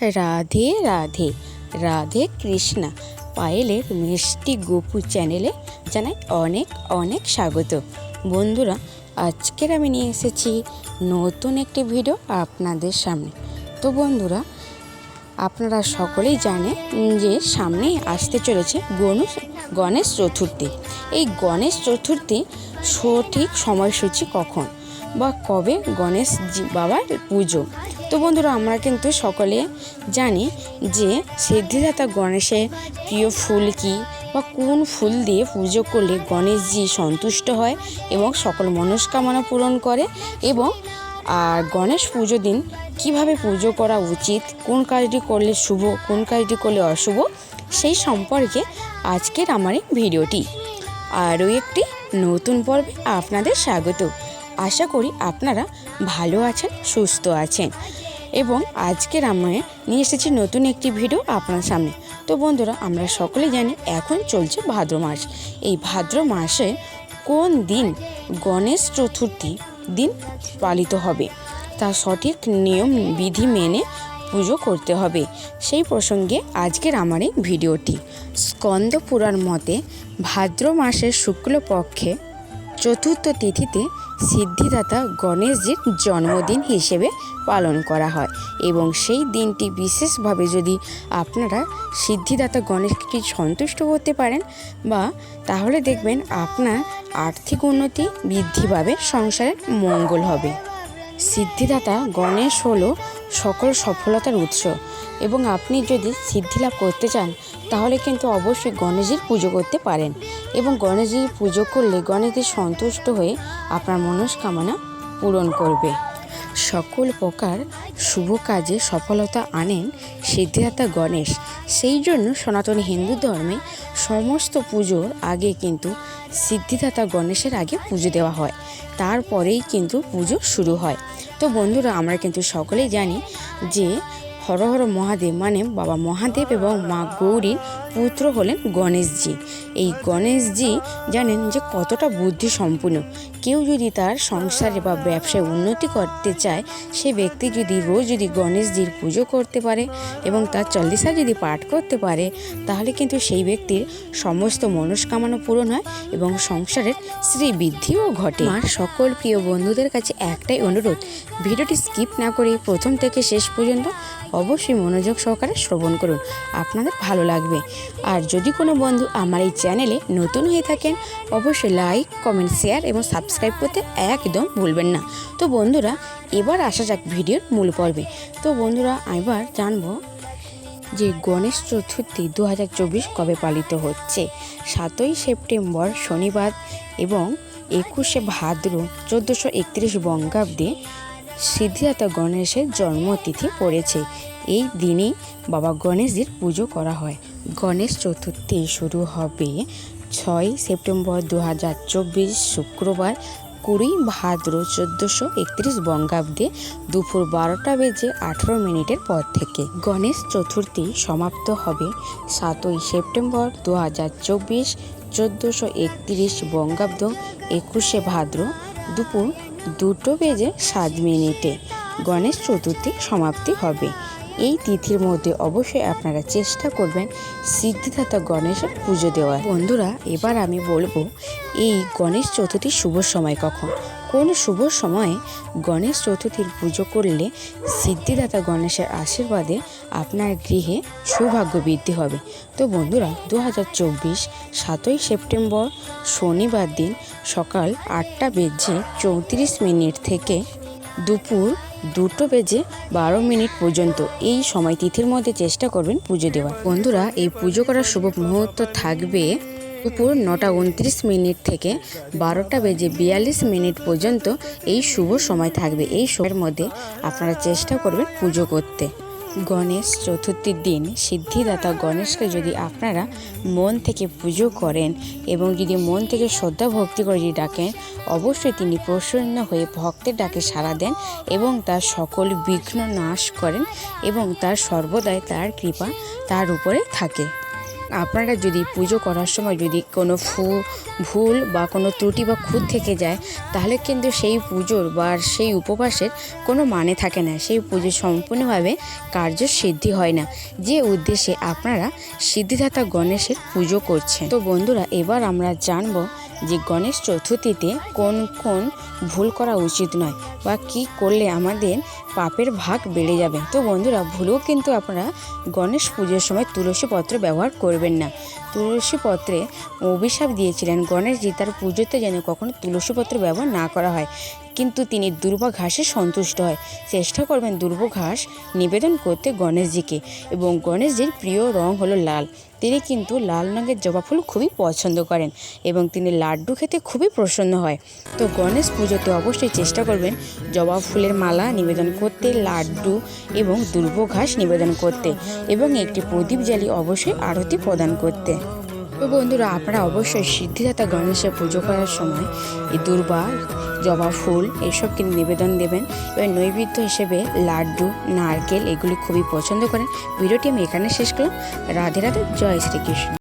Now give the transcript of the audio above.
রাধে রাধে রাধে কৃষ্ণা। পায়েলের মিষ্টি গোপু চ্যানেলে জানাই অনেক অনেক স্বাগত। বন্ধুরা, আজকের আমি নিয়ে এসেছি নতুন একটি ভিডিও আপনাদের সামনে। তো বন্ধুরা, আপনারা সকলেই জানেন যে সামনেই আসতে চলেছে গণেশ গণেশ চতুর্থী। এই গণেশ চতুর্থী সঠিক সময়সূচি কখন? বা কবে গণেশ বাবার পুজো। তো বন্ধুরা, আমরা কিন্তু সকলে জানি যে সিদ্ধিদাতা গণেশের প্রিয় ফুল কী বা কোন ফুল দিয়ে পুজো করলে গণেশজি সন্তুষ্ট হয় এবং সকল মনস্কামনা পূরণ করে এবং, আর গণেশ পুজো দিন কীভাবে পুজো করা উচিত, কোন কাজটি করলে শুভ, কোন কাজটি করলে অশুভ, সেই সম্পর্কে আজকের আমার এই ভিডিওটি। আরও একটি নতুন পর্বে আপনাদের স্বাগত। আশা করি আপনারা ভালো আছেন, সুস্থ আছেন। এবং আজকের আমায় নিয়ে এসেছি নতুন একটি ভিডিও আপনার সামনে। তো বন্ধুরা, আমরা সকলে জানি এখন চলছে ভাদ্র মাস। এই ভাদ্র মাসে কোন দিন গণেশ চতুর্থী দিন পালিত হবে? তার সঠিক নিয়ম, বিধি মেনে পুজো করতে হবে। সেই প্রসঙ্গে আজকের আমার এই ভিডিওটি। স্কন্দ পুরাণ মতে, ভাদ্র মাসের শুক্লপক্ষে চতুর্থ তিথিতে সিদ্ধিদাতা গণেশজির জন্মদিন হিসেবে পালন করা হয় এবং সেই দিনটি বিশেষভাবে যদি আপনারা সিদ্ধিদাতা গণেশকে সন্তুষ্ট করতে পারেন বা তাহলে দেখবেন আপনার আর্থিক উন্নতি বৃদ্ধি পাবে, সংসারের মঙ্গল হবে। সিদ্ধিদাতা গণেশ হলো সকল সফলতার উৎস এবং আপনি যদি সিদ্ধি লাভ করতে চান তাহলে কিন্তু অবশ্যই গণেশজির পুজো করতে পারেন। এবং গণেশজির পুজো করলে গণেশজি সন্তুষ্ট হয়ে আপনার মনস্কামনা পূরণ করবে। সকল প্রকার শুভ কাজে সফলতা আনেন সিদ্ধিদাতা গণেশ। সেই জন্য সনাতন হিন্দু ধর্মে সমস্ত পুজোর আগে কিন্তু সিদ্ধিদাতা গণেশের আগে পুজো দেওয়া হয়। তারপরেই কিন্তু পুজো শুরু হয়। তো বন্ধুরা, আমরা কিন্তু সকলেই জানি যে হর হর মহাদেব মানে বাবা মহাদেব এবং মা গৌরীর পুত্র হলেন গণেশজি। এই গণেশজি জানেন যে কতটা বুদ্ধি সম্পূর্ণ কেউ যদি তার সংসারে বা ব্যবসায় উন্নতি করতে চায়, সে ব্যক্তি যদি রোজ যদি গণেশজির পুজো করতে পারে এবং তার চল্লিশা যদি পাঠ করতে পারে, তাহলে কিন্তু সেই ব্যক্তির সমস্ত মনস্কামনা পূরণ হয় এবং সংসারের শ্রীবৃদ্ধিও ঘটে। আমার সকল প্রিয় বন্ধুদের কাছে একটাই অনুরোধ, ভিডিওটি স্কিপ না করে প্রথম থেকে শেষ পর্যন্ত অবশ্যই মনোযোগ সহকারে শ্রবণ করুন। আপনাদের ভালো লাগবে। আর যদি কোনো বন্ধু আমার এই চ্যানেলে নতুন হয়ে থাকেন, অবশ্যই লাইক, কমেন্ট, শেয়ার এবং সাবস্ক্রাইব করতে একদম ভুলবেন না। তো বন্ধুরা, এবার আসা যাক ভিডিওর মূল পর্বে। তো বন্ধুরা, এবার জানব যে গণেশ চতুর্থী দু হাজার চব্বিশ কবে পালিত হচ্ছে? সাতই সেপ্টেম্বর শনিবার এবং একুশে ভাদ্র চোদ্দোশো একত্রিশ বঙ্গাব্দে সিদ্ধিদাতা গণেশের জন্মতিথি পড়েছে। এই দিনেই বাবা গণেশজির পুজো করা হয়। গণেশ চতুর্থী শুরু হবে ছয় সেপ্টেম্বর দু হাজার চব্বিশ শুক্রবার। কুড়ি ভাদ্র চোদ্দোশো একত্রিশ বঙ্গাব্দে দুপুর বারোটা বেজে আঠেরো মিনিটের পর থেকে গণেশ চতুর্থী সমাপ্ত হবে। সাতই সেপ্টেম্বর দু হাজার চব্বিশ চোদ্দোশো একত্রিশ বঙ্গাব্দ একুশে ভাদ্র দুপুর দুটো বেজে সাত মিনিটে। গণেশ চতুর্থী সমাপ্তি হবে। এই তিথির মধ্যে অবশ্যই আপনারা চেষ্টা করবেন সিদ্ধিদাতা গণেশের পুজো দেওয়ার। বন্ধুরা, এবার আমি বলব, এই গণেশ চতুর্থীর শুভ সময় কখন? কোন শুভ সময়ে গণেশ চতুর্থীর পুজো করলে সিদ্ধিদাতা গণেশের আশীর্বাদে আপনার গৃহে সৌভাগ্য বৃদ্ধি হবে? তো বন্ধুরা দু হাজার চব্বিশ সাতই সেপ্টেম্বর শনিবার দিন সকাল আটটা বেজে চৌত্রিশ মিনিট থেকে দুপুর দুটো বেজে বারো মিনিট পর্যন্ত। এই সময় তিথির মধ্যে চেষ্টা করবেন পুজো দেওয়ার। বন্ধুরা, এই পুজো করার শুভ মুহূর্ত থাকবে দুপুর নটা উনত্রিশ মিনিট থেকে বারোটা বেজে বিয়াল্লিশ মিনিট পর্যন্ত এই শুভ সময় থাকবে। এই সময়ের মধ্যে আপনারা চেষ্টা করবেন পুজো করতে। গণেশ চতুর্থীর দিন সিদ্ধিদাতা গণেশকে যদি আপনারা মন থেকে পুজো করেন এবং যদি মন থেকে শ্রদ্ধা ভক্তি করে যদি ডাকেন, অবশ্যই তিনি প্রসন্ন হয়ে ভক্তের ডাকে সাড়া দেন এবং তার সকল বিঘ্ন নাশ করেন এবং তার সর্বদাই তার কৃপা তার উপরে থাকে। আপনারা যদি পুজো করার সময় যদি কোনো ফু, ভুল বা কোনো ত্রুটি বা খুঁত থেকে যায়, তাহলে কিন্তু সেই পুজোর বা সেই উপবাসের কোনো মানে থাকে না। সেই পুজো সম্পূর্ণভাবে কার্য সিদ্ধি হয় না। যে উদ্দেশ্যে আপনারা সিদ্ধিদাতা গণেশের পুজো করছেন। তো বন্ধুরা, এবার আমরা জানব যে গণেশ চতুর্থীতে কোন কোন ভুল করা উচিত নয় বা কি করলে আমাদের পাপের ভাগ বেড়ে যাবে। তো বন্ধুরা, ভুলেও কিন্তু আপনারা গণেশ পুজোর সময় তুলসী পত্র ব্যবহার করবেন না। তুলসী পত্রে অভিশাপ দিয়েছিলেন গণেশজি তার পুজোতে যেন কখনো তুলসী পত্র ব্যবহার না করা হয়। কিন্তু তিনি দুর্বা ঘাসে সন্তুষ্ট হয়। চেষ্টা করবেন দুর্ব ঘাস নিবেদন করতে গণেশজিকে এবং গণেশজির প্রিয় রং হলো লাল। তিনি কিন্তু লাল রঙের জবা ফুল খুবই পছন্দ করেন এবং তিনি লাড্ডু খেতে খুবই প্রসন্ন হয়। তো গণেশ পুজোতে অবশ্যই চেষ্টা করবেন জবা ফুলের মালা নিবেদন করতে, লাড্ডু এবং দুর্ব ঘাস নিবেদন করতে এবং একটি প্রদীপ জ্বালিয়ে অবশ্যই আরতি প্রদান করতে। তো বন্ধুরা, আপনারা অবশ্যই সিদ্ধিদাতা গণেশের পুজো করার সময় এই দুর্বা, জবা ফুল এসব কিন্তু নিবেদন দেবেন। এবং নৈবেদ্য হিসেবে লাড্ডু, নারকেল এগুলি খুবই পছন্দ করেন। ভিডিওটি আমি এখানে শেষ করলাম। রাধে রাধে, জয় শ্রীকৃষ্ণ।